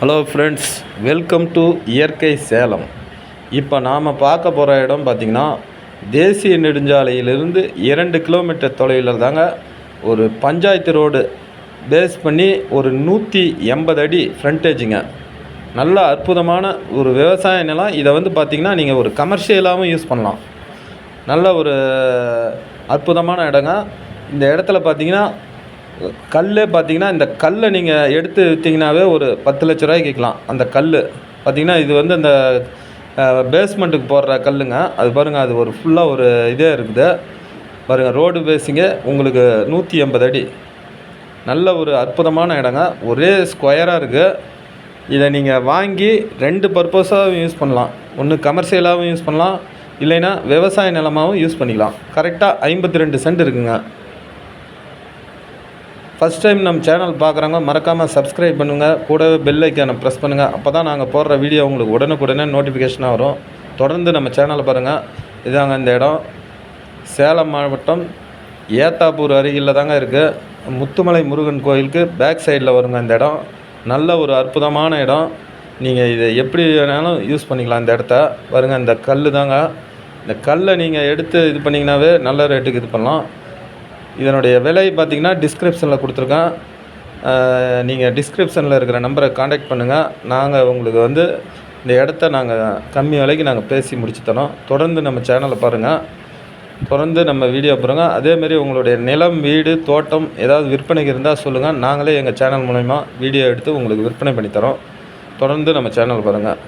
Hello friends welcome to இயற்கை சேலம். இப்போ நாம் பார்க்க போகிற இடம் பார்த்திங்கன்னா தேசிய நெடுஞ்சாலையிலிருந்து இரண்டு கிலோமீட்டர் தொலைவில் தாங்க ஒரு பஞ்சாயத்து ரோடு. பேஸ் பண்ணி ஒரு நூற்றி எண்பது அடி ஃப்ரண்டேஜுங்க நல்ல அற்புதமான ஒரு விவசாய நிலம். இதை வந்து பார்த்திங்கன்னா நீங்கள் ஒரு கமர்ஷியலாகவும் யூஸ் பண்ணலாம். நல்ல ஒரு அற்புதமான இடங்க. இந்த இடத்துல பார்த்தீங்கன்னா கல்லே பார்த்தீங்கன்னா இந்த கல்லை நீங்கள் எடுத்து விற்றீங்கனாவே ஒரு பத்து லட்ச ரூபாய்க்கு விற்கலாம். அந்த கல் பார்த்தீங்கன்னா இது வந்து அந்த பேஸ்மெண்ட்டுக்கு போடுற கல்லுங்க. அது பாருங்கள் அது ஒரு ஃபுல்லாக ஒரு இதே இருக்குது. பாருங்கள் ரோடு பேசிங்க உங்களுக்கு நூற்றி எண்பது அடி. நல்ல ஒரு அற்புதமான இடங்க. ஒரே ஸ்கொயராக இருக்குது இதை நீங்கள் வாங்கி ரெண்டு பர்பஸாகவும் யூஸ் பண்ணலாம். ஒன்று கமர்ஷியலாகவும் யூஸ் பண்ணலாம். இல்லைன்னா விவசாய நிலமாகவும் யூஸ் பண்ணிக்கலாம். கரெக்டாக ஐம்பத்தி ரெண்டு சென்ட் இருக்குங்க. ஃபஸ்ட் டைம் நம்ம சேனல் பார்க்குறவங்க மறக்காமல் சப்ஸ்கிரைப் பண்ணுங்கள் கூடவே பெல் ஐக்கானை ப்ரெஸ் பண்ணுங்கள் அப்போ தான் நாங்கள் போடுற வீடியோ உங்களுக்கு உடனுக்குடனே நோட்டிஃபிகேஷனாக வரும். தொடர்ந்து நம்ம சேனலை பாருங்கள் இதாங்க இந்த இடம். சேலம் மாவட்டம் ஏத்தாப்பூர் அருகில் தாங்க இருக்குது முத்துமலை முருகன் கோயிலுக்கு பேக் சைடில் வருங்க இந்த இடம். நல்ல ஒரு அற்புதமான இடம். நீங்கள் இதை எப்படி வேணாலும் யூஸ் பண்ணிக்கலாம் இந்த இடத்த. வருங்க இந்த கல் தாங்க இந்த கல்லை நீங்கள் எடுத்து இது பண்ணிங்கனாவே நல்ல ரேட்டுக்கு இது பண்ணலாம். இதனுடைய விலை பார்த்திங்கன்னா டிஸ்கிரிப்ஷனில் கொடுத்துருக்கேன். நீங்கள் டிஸ்கிரிப்ஷனில் இருக்கிற நம்பரை காண்டாக்ட் பண்ணுங்கள் நாங்கள் உங்களுக்கு வந்து இந்த இடத்த நாங்கள் கம்மி விலைக்கு நாங்கள் பேசி முடிச்சு தரோம். தொடர்ந்து நம்ம சேனலை பாருங்கள் தொடர்ந்து நம்ம வீடியோ பாருங்கள் அதேமாரி உங்களுடைய நிலம் வீடு தோட்டம் ஏதாவது விற்பனைக்கு இருந்தால் சொல்லுங்கள் நாங்களே எங்கள் சேனல் மூலயமா வீடியோ எடுத்து உங்களுக்கு விற்பனை பண்ணி தரோம். தொடர்ந்து நம்ம சேனல் பாருங்கள்